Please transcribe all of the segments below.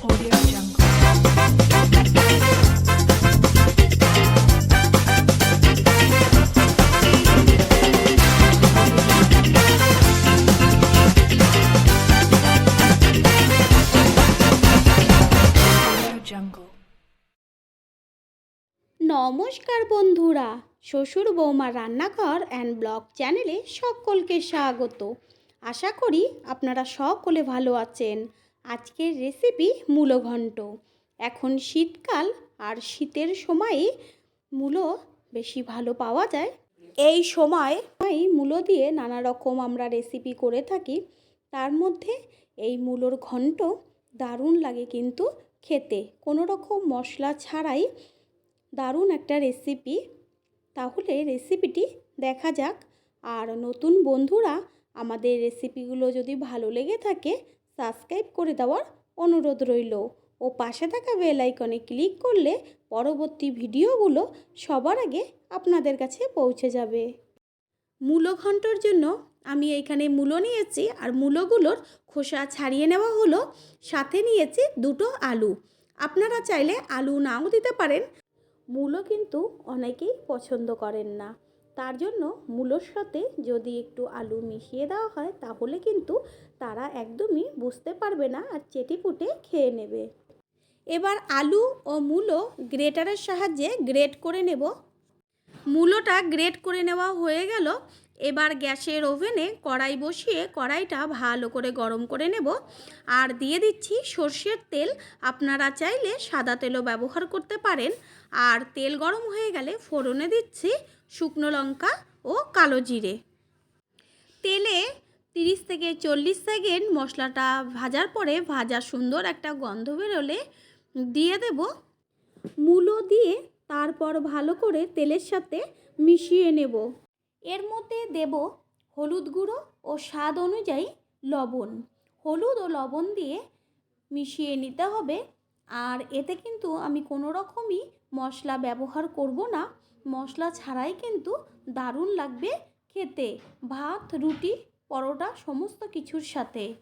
নমস্কার বন্ধুরা, শ্বশুর বৌমা রান্নাঘর অ্যান্ড ব্লগ চ্যানেলে সকলকে স্বাগত। আশা করি আপনারা সকলে ভালো আছেন। আজকের রেসিপি মূলঘণ্ট এখন শীতকাল আর শীতের সময়ে মূলো বেশি ভালো পাওয়া যায়। এই সময় মূলো দিয়ে নানা রকম আমরা রেসিপি করে থাকি। তার মধ্যে এই মূলোর ঘন্ট দারুণ লাগে কিন্তু খেতে। কোনো রকম মশলা ছাড়াই দারুণ একটা রেসিপি তাহলে রেসিপিটি দেখা যাক। আর নতুন বন্ধুরা আমাদের রেসিপিগুলো যদি ভালো লেগে থাকে সাবস্ক্রাইব করে দেওয়ার অনুরোধ রইল। ও পাশে থাকা বেল আইকনে ক্লিক করলে পরবর্তী ভিডিওগুলো সবার আগে আপনাদের কাছে পৌঁছে যাবে। মূলো ঘন্টর জন্য আমি এইখানে মূলো নিয়েছি আর মূলোগুলোর খোসা ছাড়িয়ে নেওয়া হলো, সাথে নিয়েছি দুটো আলু। আপনারা চাইলে আলু নাও দিতে পারেন। মূলো কিন্তু অনেকেই পছন্দ করেন না। তার জন্য মূলোর সাথে যদি একটু আলু মিশিয়ে দেওয়া হয়, তাহলে কিন্তু তারা একদমই বুঝতে পারবে না আর চেটিপুটে খেয়ে নেবে। এবার আলু ও মূলো গ্রেটারের সাহায্যে গ্রেট করে নেব। মূলোটা গ্রেট করে নেওয়া হয়ে গেল। এবার গ্যাসের ওভেনে কড়াই বসিয়ে কড়াইটা ভালো করে গরম করে নেব। আর দিয়ে দিচ্ছি সর্ষের তেল। আপনারা চাইলে সাদা তেলও ব্যবহার করতে পারেন। আর তেল গরম হয়ে গেলে ফোড়নে দিচ্ছি শুকনো লঙ্কা ও কালো জিরে। তেলে তিরিশ থেকে চল্লিশ সেকেন্ড মশলাটা ভাজার পরে ভাজা সুন্দর একটা গন্ধ বেরোলে দিয়ে দেব মূলো দিয়ে তারপর ভালো করে তেলের সাথে মিশিয়ে নেব। এর মধ্যে দেব হলুদ গুঁড়ো ও স্বাদ অনুযায়ী লবণ। হলুদ ও লবণ দিয়ে মিশিয়ে নিতে হবে আর এতে কিন্তু আমি কোনো রকমই মশলা ব্যবহার করব না। মশলা ছাড়াই কিন্তু দারুণ লাগবে খেতে। ভাত, রুটি, পরোটা, সমস্ত কিছুর সাথে।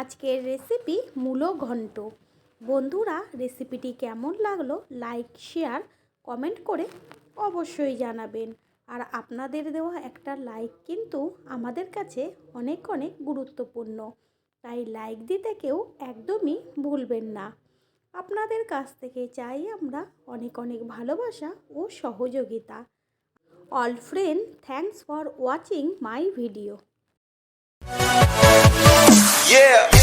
আজকের রেসিপি মূলো ঘন্ট। বন্ধুরা রেসিপিটি কেমন লাগল লাইক শেয়ার কমেন্ট করে অবশ্যই জানাবেন। আর আপনাদের দেওয়া একটা লাইক কিন্তু আমাদের কাছে অনেক অনেক গুরুত্বপূর্ণ। তাই লাইক দিতে কেউ একদমই ভুলবেন না। আপনাদের কাছ থেকে চাই আমরা অনেক অনেক ভালোবাসা ও সহযোগিতা। All friend thanks for watching my video Yeah.